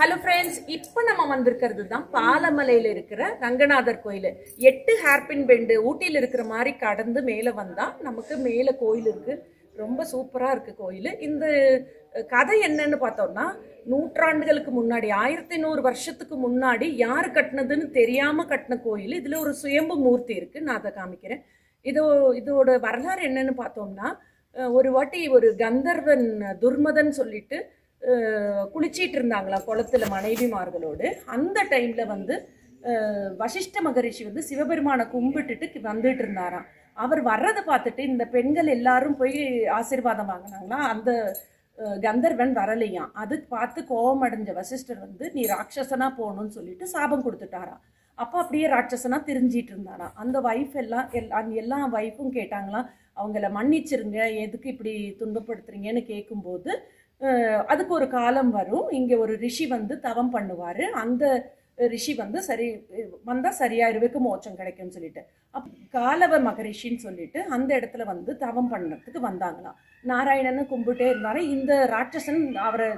Hello friends இப்போ நம்ம வந்திருக்கிறது தான் பாலமலையில் இருக்கிற ரங்கநாதர் கோயில். எட்டு ஹேர்பின் பெண்டு ஊட்டியில் இருக்கிற மாதிரி கடந்து மேலே வந்தால் நமக்கு மேலே கோயில் இருக்குது ரொம்ப சூப்பராக இருக்குது கோயில். இந்த கதை என்னன்னு பார்த்தோம்னா நூற்றாண்டுகளுக்கு முன்னாடி ஆயிரத்தி நூறு வருஷத்துக்கு முன்னாடி யார் கட்டினதுன்னு தெரியாமல் கட்டின கோயில். இதில் ஒரு சுயம்பு மூர்த்தி இருக்குது நான் அதை காமிக்கிறேன். இதோ இதோட வரலாறு என்னன்னு பார்த்தோம்னா ஒரு வாட்டி ஒரு கந்தர்வன் துர்மதன் சொல்லிட்டு குளிச்சிட்டு இருந்தாங்களாம் குளத்துல மனைவிமார்களோடு? அந்த டைமில் வந்து வசிஷ்ட மகரிஷி வந்து சிவபெருமானை கும்பிட்டுட்டு வந்துட்டு இருந்தாராம். அவர் வர்றதை பார்த்துட்டு இந்த பெண்கள் எல்லாரும் போய் ஆசீர்வாதம் வாங்கினாங்களாம் அந்த கந்தர்வன் வரலையாம். அது பார்த்து கோபம் அடைஞ்ச வசிஷ்டர் வந்து நீ ராட்சசனா போகணும்னு சொல்லிட்டு சாபம் கொடுத்துட்டாராம். அப்போ அப்படியே ராட்சசனா திரிஞ்சிட்டு இருந்தாராம். அந்த வைஃப் எல்லாம் எல் அந்த எல்லா வைஃபும் கேட்டாங்களாம் அவங்கள மன்னிச்சிருங்க எதுக்கு இப்படி துன்பப்படுத்துறீங்கன்னு கேட்கும்போது அதுக்கு ஒரு காலம் வரும். இங்கே ஒரு ரிஷி வந்து தவம் பண்ணுவார். அந்த ரிஷி வந்து சரி வந்தால் சரியாயிருவுக்கு மோட்சம் கிடைக்கும்னு சொல்லிட்டு. அப் காலவ மகரிஷின்னு சொல்லிட்டு அந்த இடத்துல வந்து தவம் பண்ணுறதுக்கு வந்தாங்களாம். நாராயணன் கும்பிட்டே இருந்தார். இந்த ராட்சசன் அவரை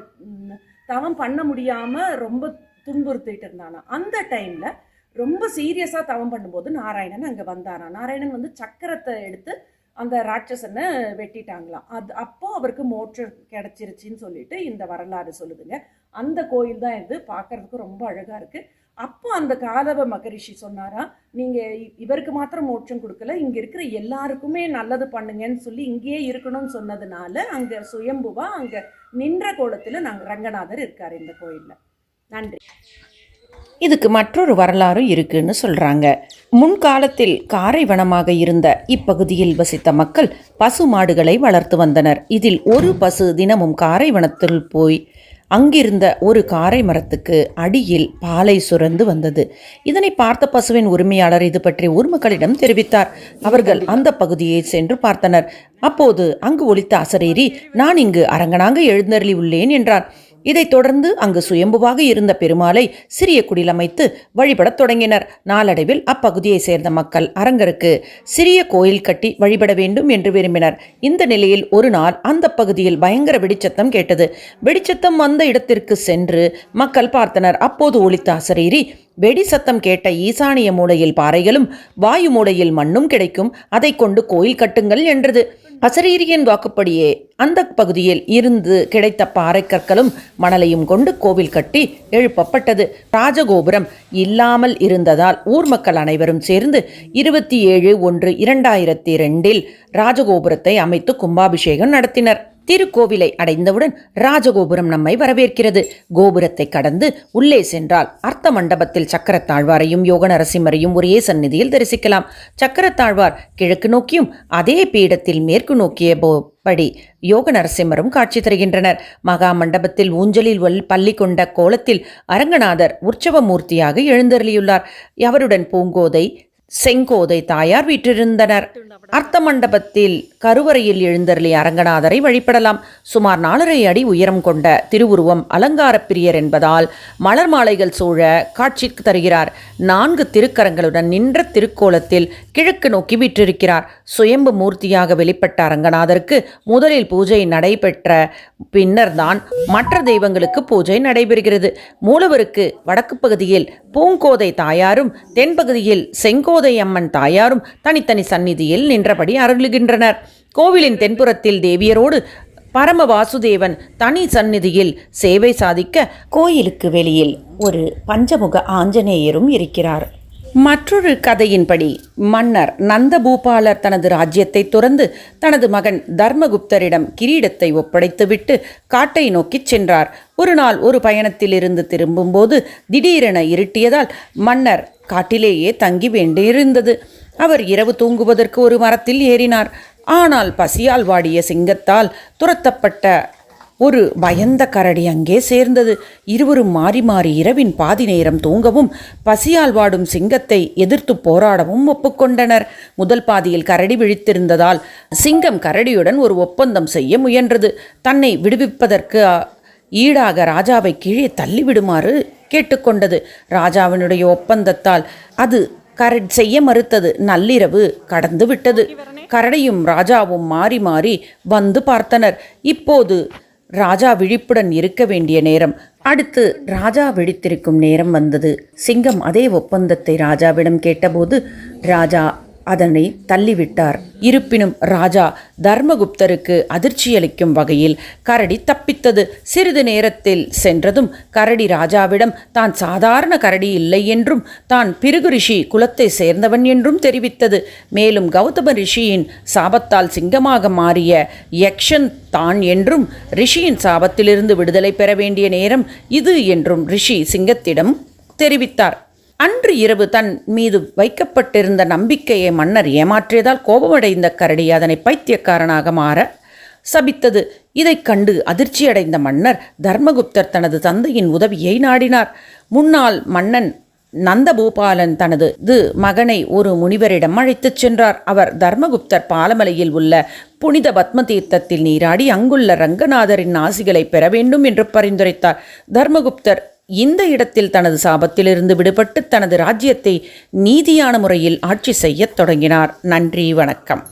தவம் பண்ண முடியாமல் ரொம்ப துன்புறுத்திட்டு இருந்தானா அந்த டைமில் ரொம்ப சீரியஸாக தவம் பண்ணும்போது நாராயணன் அங்கே வந்தாராம். நாராயணன் வந்து சக்கரத்தை எடுத்து அந்த ராட்சசனை வெட்டிட்டாங்களாம். அது அப்போ அவருக்கு மோட்சம் கிடச்சிருச்சின்னு சொல்லிட்டு இந்த வரலாறு சொல்லுதுங்க. அந்த கோயில் தான் இது. பார்க்கறதுக்கு ரொம்ப அழகாக இருக்குது அப்போ அந்த காதவ மகரிஷி சொன்னாரா நீங்கள் இவருக்கு மாத்திரம் மோட்சம் கொடுக்கல. இங்கே இருக்கிற எல்லாருக்குமே நல்லது பண்ணுங்கன்னு சொல்லி இங்கேயே இருக்கணும்னு சொன்னதுனால அங்கே சுயம்புவா அங்கே நின்ற கோலத்தில் நாங்கள் ரங்கநாதர் இருக்கார் இந்த கோயிலில். நன்றி. இதுக்கு மற்றொரு வரலாறும் இருக்குன்னு சொல்கிறாங்க முன்காலத்தில் காரைவனமாக இருந்த இப்பகுதியில் வசித்த மக்கள் பசு மாடுகளை வளர்த்து வந்தனர். இதில் ஒரு பசு தினமும் காரைவனத்தில் போய் அங்கிருந்த ஒரு காரை மரத்துக்கு அடியில் பாலை சுரந்து வந்தது. இதனை பார்த்த பசுவின் உரிமையாளர் இது பற்றி ஊர் மக்களிடம் தெரிவித்தார். அவர்கள் அந்த பகுதியை சென்று பார்த்தனர். அப்போது அங்கு ஒலித்த அசரீரி நான் இங்கு அரங்கனாங்க எழுந்தருளி உள்ளேன் என்றார். இதைத் தொடர்ந்து அங்கு சுயம்புவாக இருந்த பெருமாளை சிறிய குடில் அமைத்து வழிபடத் தொடங்கினர். நாளடைவில் அப்பகுதியைச் சேர்ந்த மக்கள் அரங்கருக்கு சிறிய கோயில் கட்டி வழிபட வேண்டும் என்று விரும்பினர். இந்த நிலையில் ஒரு நாள் அந்த பகுதியில் பயங்கர வெடிச்சத்தம் கேட்டது. வெடிச்சத்தம் வந்த இடத்திற்கு சென்று மக்கள் பார்த்தனர். அப்போது ஒளித்த அசரீரி வெடி சத்தம் கேட்ட ஈசானிய மூலையில் பாறைகளும் வாயு மூலையில் மண்ணும் கிடைக்கும். அதை கொண்டு கோயில் கட்டுங்கள் என்றது. அசரீரியின் வாக்குப்படியே அந்த பகுதியில் இருந்து கிடைத்த பாறை கற்களும் மணலையும் கொண்டு கோவில் கட்டி எழுப்பப்பட்டது. ராஜகோபுரம் இல்லாமல் இருந்ததால் ஊர் மக்கள் அனைவரும் சேர்ந்து இருபத்தி ஏழு ஒன்று இரண்டாயிரத்தி ரெண்டில் ராஜகோபுரத்தை அமைத்து கும்பாபிஷேகம் நடத்தினர். திருக்கோவிலை அடைந்தவுடன் ராஜகோபுரம் நம்மை வரவேற்கிறது. கோபுரத்தை கடந்து உள்ளே சென்றால் அர்த்த மண்டபத்தில் சக்கரத்தாழ்வாரையும் யோக நரசிம்மரையும் ஒரே சந்நிதியில் தரிசிக்கலாம். சக்கரத்தாழ்வார் கிழக்கு நோக்கியும் அதே பீடத்தில் மேற்கு நோக்கிய போ படி யோக நரசிம்மரும் காட்சி தருகின்றனர். மகா மண்டபத்தில் ஊஞ்சலில் வல் பள்ளி கொண்ட கோலத்தில் அரங்கநாதர் உற்சவ மூர்த்தியாக எழுந்தருளியுள்ளார். அவருடன் பூங்கோதை செங்கோதை தாயார் வீற்றிருந்தனர். அர்த்த மண்டபத்தில் கருவறையில் எழுந்தருளிய அரங்கநாதரை வழிபடலாம். சுமார் நாலரை அடி உயரம் கொண்ட திருவுருவம் அலங்கார பிரியர் என்பதால் மலர் மாலைகள் சூழ காட்சி தருகிறார். நான்கு திருக்கரங்களுடன் நின்ற திருக்கோலத்தில் கிழக்கு நோக்கி வீற்றிருக்கிறார். சுயம்பு மூர்த்தியாக வெளிப்பட்ட அரங்கநாதருக்கு முதலில் பூஜை நடைபெற்ற பின்னர்தான் மற்ற தெய்வங்களுக்கு பூஜை நடைபெறுகிறது. மூலவருக்கு வடக்கு பகுதியில் பூங்கோதை தாயாரும் தென்பகுதியில் செங்கோதை அம்மன் தாயாரும் தனித்தனி சந்நிதியில் நின்றபடி அருளுகின்றனர். கோவிலின் தென்புறத்தில் தேவியரோடு பரம வாசுதேவன் தனி சந்நிதியில் சேவை சாதிக்க கோயிலுக்கு வெளியில் ஒரு பஞ்சமுக ஆஞ்சநேயரும் இருக்கிறார். மற்றொரு கதையின்படி மன்னர் நந்தபூபாலர் தனது ராஜ்யத்தை துறந்து தனது மகன் தர்மகுப்தரிடம் கிரீடத்தை ஒப்படைத்துவிட்டு காட்டை நோக்கிச் சென்றார். ஒரு நாள் ஒரு பயணத்திலிருந்து திரும்பும்போது திடீரென இருட்டியதால் மன்னர் காட்டிலேயே தங்கி வேண்டியிருந்தது. அவர் இரவு தூங்குவதற்கு ஒரு மரத்தில் ஏறினார். ஆனால் பசியால் வாடிய சிங்கத்தால் துரத்தப்பட்ட ஒரு பயந்த கரடி அங்கே சேர்ந்தது. இருவரும் மாறி மாறி இரவின் பாதி நேரம் தூங்கவும் பசியால் வாடும் சிங்கத்தை எதிர்த்து போராடவும் ஒப்புக்கொண்டனர். முதல் பாதியில் கரடி விழித்திருந்ததால் சிங்கம் கரடியுடன் ஒரு ஒப்பந்தம் செய்ய முயன்றது. தன்னை விடுவிப்பதற்கு ஈடாக ராஜாவை கீழே தள்ளிவிடுமாறு கேட்டுக்கொண்டது. ராஜாவினுடைய ஒப்பந்தத்தால் அது கர செய்ய மறுத்தது. நள்ளிரவு கடந்து விட்டது கரடியும் ராஜாவும் மாறி மாறி வந்து பார்த்தனர். இப்போது ராஜா விழிப்புடன் இருக்க வேண்டிய நேரம். அடுத்து ராஜா விழித்திருக்கும் நேரம் வந்தது. சிங்கம் அதே ஒப்பந்தத்தை ராஜாவிடம் கேட்டபோது ராஜா அதனை தள்ளிவிட்டார். இருப்பினும் ராஜா தர்மகுப்தருக்கு அதிர்ச்சியளிக்கும் வகையில் கரடி தப்பித்தது. சிறிது நேரத்தில் சென்றதும் கரடி ராஜாவிடம் தான் சாதாரண கரடி இல்லை என்றும் தான் பிருகு ரிஷி குலத்தை சேர்ந்தவன் என்றும் தெரிவித்தது. மேலும் கௌதம ரிஷியின் சாபத்தால் சிங்கமாக மாறிய யக்ஷன் தான் என்றும் ரிஷியின் சாபத்திலிருந்து விடுதலை பெற வேண்டிய நேரம் இது என்றும் ரிஷி சிங்கத்திடம் தெரிவித்தார். அன்று இரவு தன் மீது வைக்கப்பட்டிருந்த நம்பிக்கையை மன்னர் ஏமாற்றியதால் கோபமடைந்த கரடி அதனை பைத்தியக்காரனாக மாற சபித்தது. இதைக் கண்டு அதிர்ச்சியடைந்த மன்னர் தர்மகுப்தர் தனது தந்தையின் உதவியை நாடினார். முன்னாள் மன்னன் நந்தபூபாலன் தனது இது மகனை ஒரு முனிவரிடம் அழைத்துச் சென்றார். அவர் தர்மகுப்தர் பாலமலையில் உள்ள புனித பத்ம தீர்த்தத்தில் நீராடி அங்குள்ள ரங்கநாதரின் ஆசிகளை பெற வேண்டும் என்று பரிந்துரைத்தார். தர்மகுப்தர் இந்த இடத்தில் தனது சாபத்திலிருந்து விடுபட்டு தனது ராஜ்யத்தை நீதியான முறையில் ஆட்சி செய்யத் தொடங்கினார். நன்றி வணக்கம்.